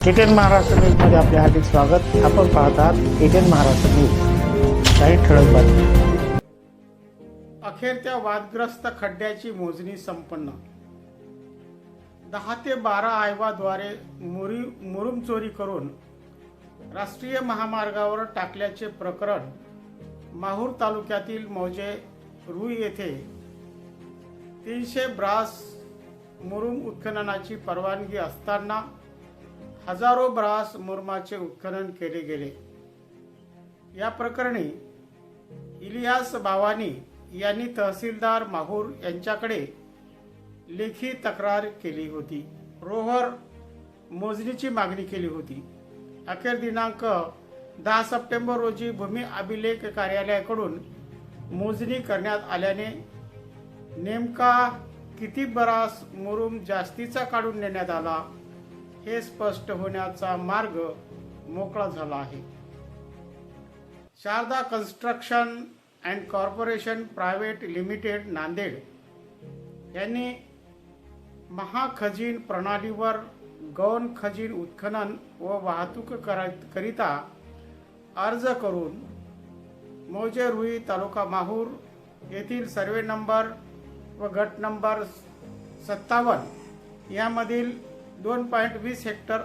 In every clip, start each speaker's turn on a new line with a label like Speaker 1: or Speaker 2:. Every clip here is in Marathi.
Speaker 1: एटीएन महाराष्ट्र न्यूजमध्ये आपले हार्दिक स्वागत. आपण पाहत आहात एटीएन महाराष्ट्र न्यूज. काही ठळक बातमी अखेर त्या वादग्रस्त खड्ड्याची मोजणी संपन्न. दहा ते बारा आयवाद्वारे मुरी मुरुम चोरी करून राष्ट्रीय महामार्गावर टाकल्याचे प्रकरण माहूर तालुक्यातील मौजे रुई येथे तीनशे ब्रास मुरुम उत्खननाची परवानगी असताना हजारो ब्रास मुरमाचे उत्खनन केले गेले. या प्रकरणी इलियास बावानी यांनी तहसीलदार माहूर यांच्याकडे लेखी तक्रार केली होती. रोहर मोजणीची मागणी केली होती. अखेर दिनांक दहा सप्टेंबर रोजी भूमी अभिलेख कार्यालयाकडून मोजणी करण्यात आल्याने नेमका किती बरास मुरुम जास्तीचा काढून नेण्यात आला? हे स्पष्ट होण्याचा मार्ग मोकळा झाला आहे. Sharada construction and corporation private limited Nanded यांनी महाखजीन प्रणालीवर गौण खजीन उत्खनन व वाहतूक करिता अर्ज करून मौजे रुई तालुका माहूर येथील सर्वे नंबर व गट नंबर सत्तावन्न यामधील दोन पॉईंट वीस हेक्टर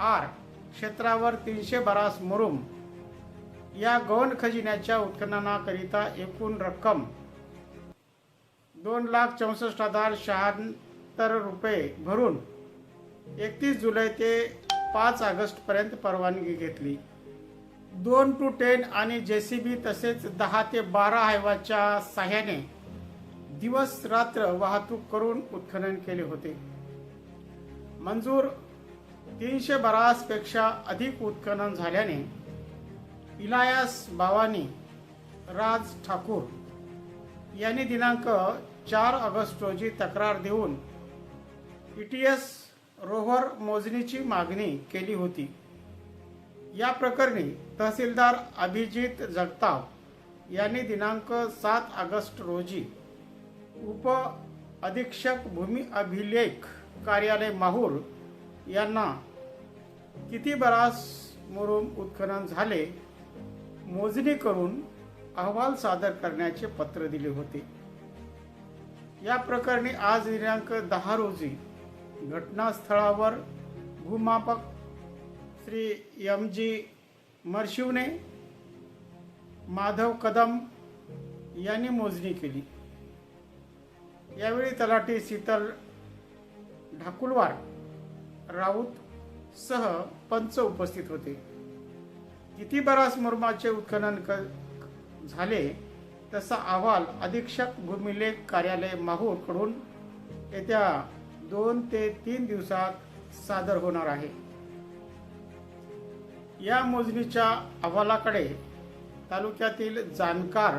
Speaker 1: आर क्षेत्रावर तीनशे बरास मुरुम या गौण खजिन्याच्या उत्खननाकरिता एकूण रक्कम दोन लाख चौसष्ट हजार शहात्तर रुपये भरून एकतीस जुलै ते पाच ऑगस्टपर्यंत परवानगी घेतली. दोन टू टेन आणि जे सी बी तसेच दहा ते बारा हायवाच्या साह्याने दिवस रात्र वाहतूक करून उत्खनन केले होते. मंजूर तीनशे बरासपेक्षा अधिक उत्खनन झाल्याने इलायास बावानी राज ठाकूर यांनी दिनांक चार ऑगस्ट रोजी तक्रार देऊन ईटीएस रोव्हर मोजणीची मागणी केली होती. या प्रकरणी तहसीलदार अभिजित जगताप यांनी दिनांक सात ऑगस्ट रोजी उप अधीक्षक भूमी अभिलेख कार्यालय माहूर यांना किती बरास मुरुम उत्खनन झाले मोजणी करून अहवाल सादर करण्याचे पत्र दिले होते. या प्रकरणी आज दिनांक दहा रोजी घटनास्थळावर भूमापक श्री एम जी मरशिवने माधव कदम यांनी मोजणी केली. यावेळी तलाठी शीतल ढाकुलवार राऊत सह पंच उपस्थित होते. किती बरास मुरमाचे उत्खनन क झाले तसा अहवाल अधीक्षक भूमिलेख कार्यालय माहूरकडून येत्या दोन ते तीन दिवसात सादर होणार आहे. या मोजणीच्या अहवालाकडे तालुक्यातील जाणकार